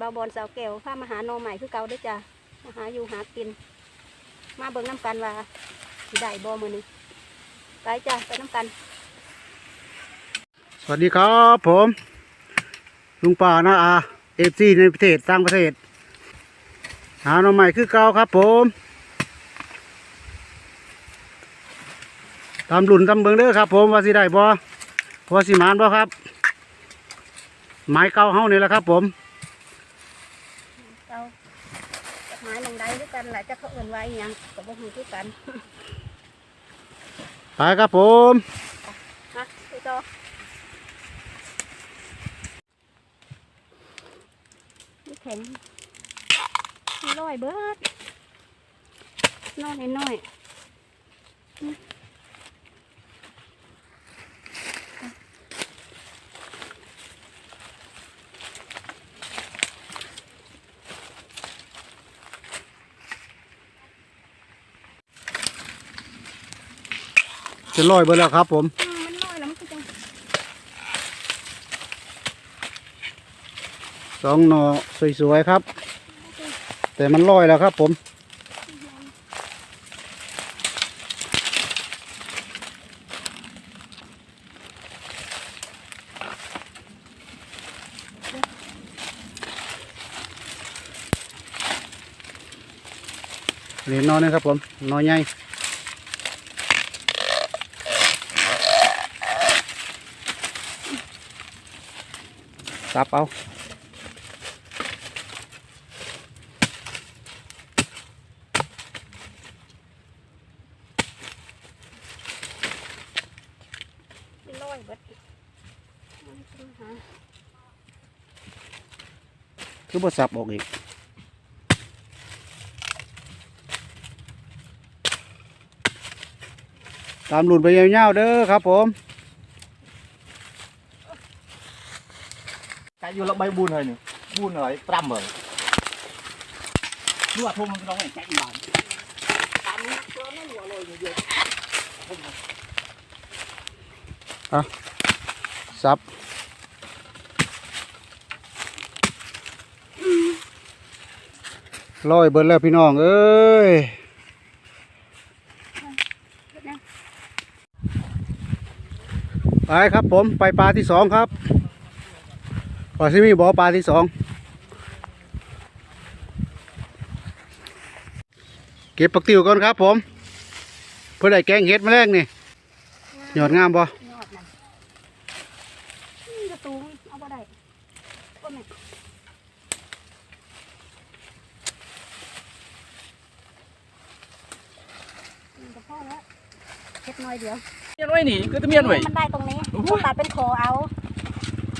บาบอนสาวแก้วพามาหาหนใหม่คือเก่าด้วยจ้ะมาหาอยู่หากิน มาเบิ่งน้ำกันว่าสิได้บ่มื้อนี้ไปจ้ะไปน้ำกัน สวัสดีครับผม ลุงป่านะอาเอฟซีในประเทศต่างประเทศ หาหน่อใหม่คือเก่าครับผมตามหลุนตามเบิงเด้อครับ ผมว่าสิได้บ่ว่าสิมานบ่ครับไม้เก่าเฮานี่แหละครับผม เราจะหมายลงได้ด้วย กันแหละจะเขาเอื่นไว้อหยังก็บ่ฮู้คือกันไปครับผมมาไปต่อนี่แข็งนี่ร้อยเบิดน้อยน้อย จะลอยเบิดแล้วครับผมมันน้อยแล้วมันก็จังสองหน่อสวยๆครับ แต่มันลอยแล้วครับผมเหรียญนอนนะครับผมนอนใหญ่ ซับเอาร้อยบิดคือบ่ซับออกอีกตามหลุนไปยาวๆเด้อครับผม cái vô là bay buôn rồi nè buôn rồi trăm rồi nhưng mà thôi nó phải chạy vào ซับลอยเบิดแล้วพี่น้อง เอ้ยไปครับผมไปปลาที่สองครับ ปลาซิมีบ่อปลาที่สองเก็บปักติวก่อนครับผม เพื่อได้แกงเห็ดแมลงนี่ยอดงามบ่ยอดนั่นนี่กระตูงเอาบ่ได้ก็แม่นี่ก็พอแล้วเก็บหน่อยเดียว miên vậy nè cứ cái miên vậy มันได้ตรงนี้ตัดเป็นคอเอา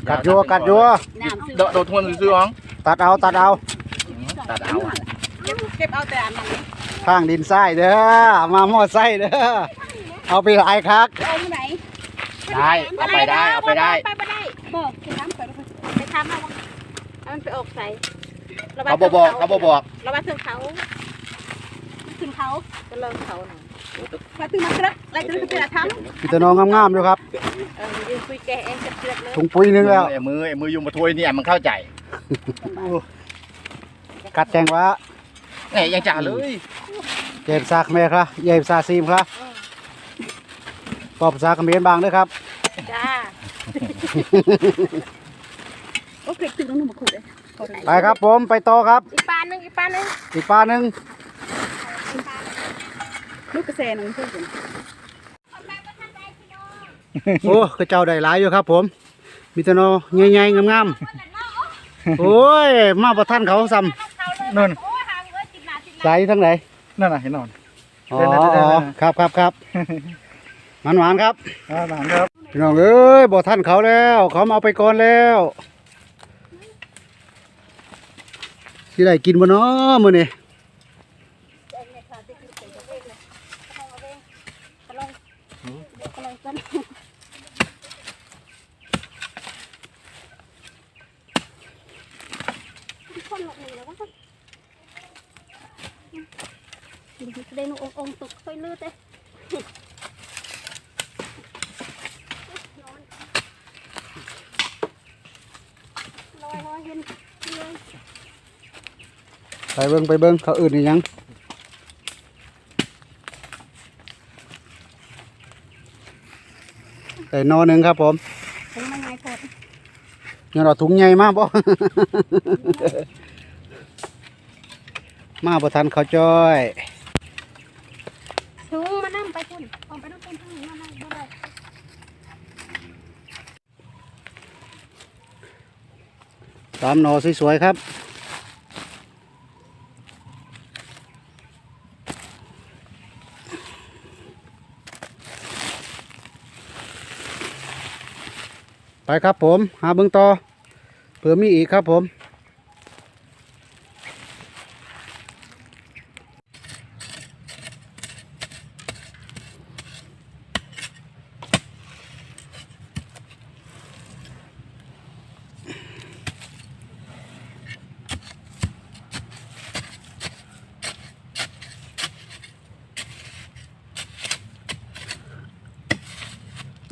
กัดยัวกัดยัวน้ำซื้อ đợi đầu thuần dư không ตัดเอาตัดเอา tạt áo เก็บเก็บเอาแต่อันนั้นข้างดินทรายเด้อมาหม้อไส้เด้อเอาไปหลายคักเอาที่ไหน đây เอาไปได้เอาไปได้ไปไปได้บอกไปทำไปไปทำเอาเอามันไปออกใส่ระวังเขาบบอกเขาบบอกระวังถึงเขาถึงเขาจะเลิกเขาหน่อย มาถึงมาเกลืออะไรจะถึงจะทำพี่ตะน้องงามๆอยู่ครับเออยืนคุยแกเองจะเกลือเลยถุงปุ๋ยหนึงแล้ว ไอ้มือไอ้มือยุงมาถ้วยนี่มันเข้าใจกัดแจงวะไงยังจ่าเลยเจ็บซากแม่ครับเย็บซาซีมครับปอบซากเขมรบางเด้วยครับจ้าโอเคถึงต้องหนุ่มมาขุดเลยไปครับผมไปต่อครับ อีกปานนึงอีกปานนึงอีกปลาหนึ่ง ลูกกระแสหนึ่งเพื่อนโอ้กระเจ้าได้หลายอยู่ครับ ผม มีแตะนอใหญ่ๆงามๆโอ้ย มาประท่านเขาซ้นั่นโอ้ยหางเอ้ยติดหนาติดหำใส่ทั้งไหนนั่นน่ะเห็นนอนอ๋อเดี๋ยวๆๆๆครับครับครับหวานๆครับอ่าหลานครับพี่น้องเอ้ยบ่ท่านเขาแล้ว เขามาเอาไปก่อนแล้วสิได้กินบ่เนาะมื้อนี้คนหลบหนีแล้วก็ได้หนูององตุกค่อยลืด เลยลอยลอยเห็นเลยไปเบิ้งไปเบิ้งเขาอื่นอีหยังแต่นอหนึ่งครับผมถึงมันไงพอดยังเราถุงใหญ่มากบ่มาบ่ทันเขาจ้อย ถุงมานั่งไปพุ่นออกไปน้ำพุ่นทั้งนี้มานั่งบ่ได้ สามหนอสวยๆครับ ไปครับผม หาเบื้องต่อเผื่อมีอีกครับผม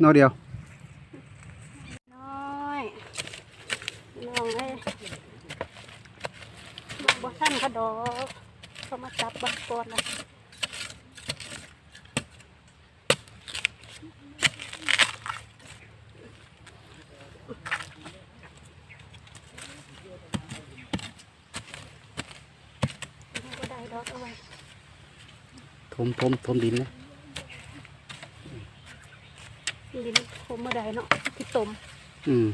นอเดียว น้อยน้องเอ้ยน้องบ่ทันเขาดอกเขามาจับบักก่อนละบ่ได้ดอกเอาไว้ ทมทมทมดินนะ ดิ นคมบ่ได้เนาะที่ต้มอืม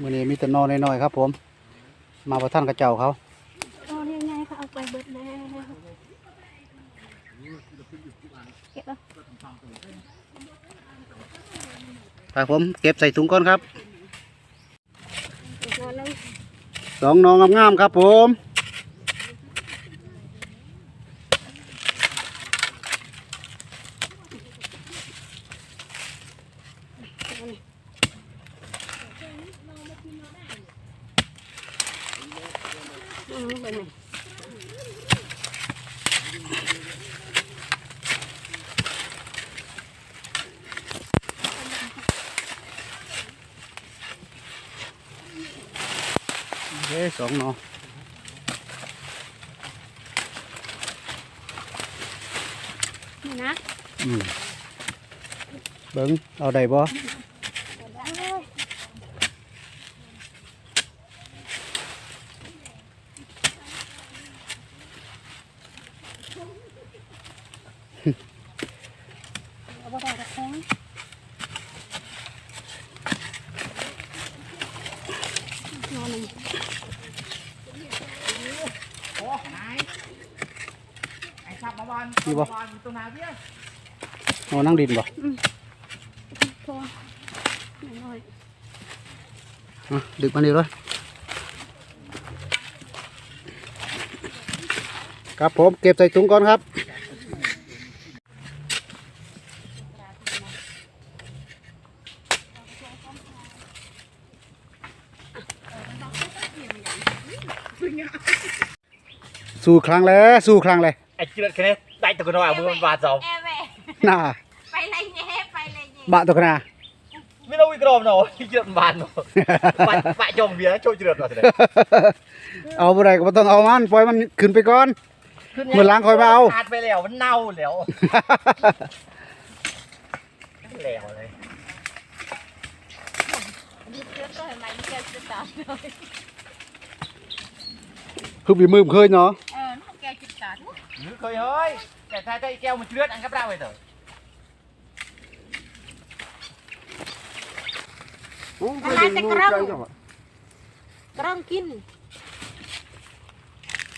มื่อนี้มีแต่นอน้อยๆครับ ผม มาประท่านกระเจ้าเขาเอายังไงเขาเอาไปเบิดแล้วเก็บแล้วไปผมเก็บใส่ถุงก่อนครับอีกตัวหนึงสองนองงามๆครับผม อืมเป็นไงเอ้สองนอ นี่นะ อืมเบิ้งเอาได้บ่ เอาบ่ได้ดอกแข็ง นอนหนึ่งไอ้ขับมาวันนี่บ่วันตัวนาเบี้ยนอนั่งดินบ่พอน้อยอะดึกมานี่เลยครับผมเก็บใส่ถุงก่อนครับ สู่ครั้งแล้วสู่ครั้งเลยไอ้เจือดแค่นี้ได้ตัวน้อยเอามือมันบาดสองแอเว่น่าไปเลยแง่ไปเลยแง่บะตัวขนาไม่ต้องวิกรมเนาะไอ้เจือดมันบานเนาะปะปะจมเบียร์โชว์เจือดมาสิเอาบ่ได้ก็บ่ต้องเอามันปล่อยมันขึ้นไปก่อนมื้อหลังค่อยมาเอาขาดไปแล้วมันเน่าแล้วแล้วเลยนี่เชื่อก็เห็นไหมนี่แกจะตายเลยคือบีมือผมเคยเนาะ เออน้องแกจะ ตายนึกเคยเฮ้ยแต่ถ้าได้แก้วมันเจือดอันกับเราไปเถอะอะไรแต่กระรองกระรองกิน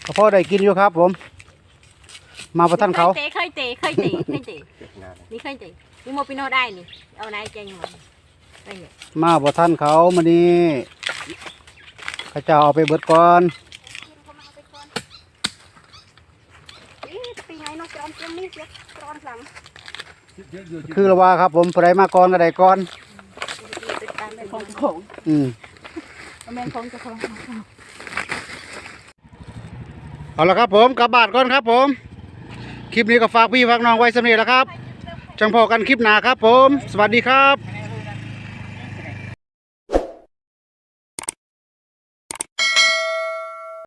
ก็พอได้กินอยู่ครับ ผม มาประท่านเขาเคยเตะเคยเตะเคยเตะเคยเตะนี่เคยเตะนี่โมปิโนได้นี่เอาไหนใจหน่อยไปเนี่ยมาประท่านเขามานี่ข้าเจ้าเอาไปเบิดก่อน เอ๊ะจะไปไงน้องจอม เตรียมนี่เสียกรอนหลังคือละว่าครับผมผู้ใดมาก่อนก็ได้ก่อน เป็นการเป็นของของอืมแม่นของจะของเอาละครับผมกลับบ้านก่อนครับผม คลิปนี้ก็ฝากพี่ฝากน้องไว้สำเร็จแล้วครับ จังพอกันคลิปหน้าครับผม สวัสดีครับ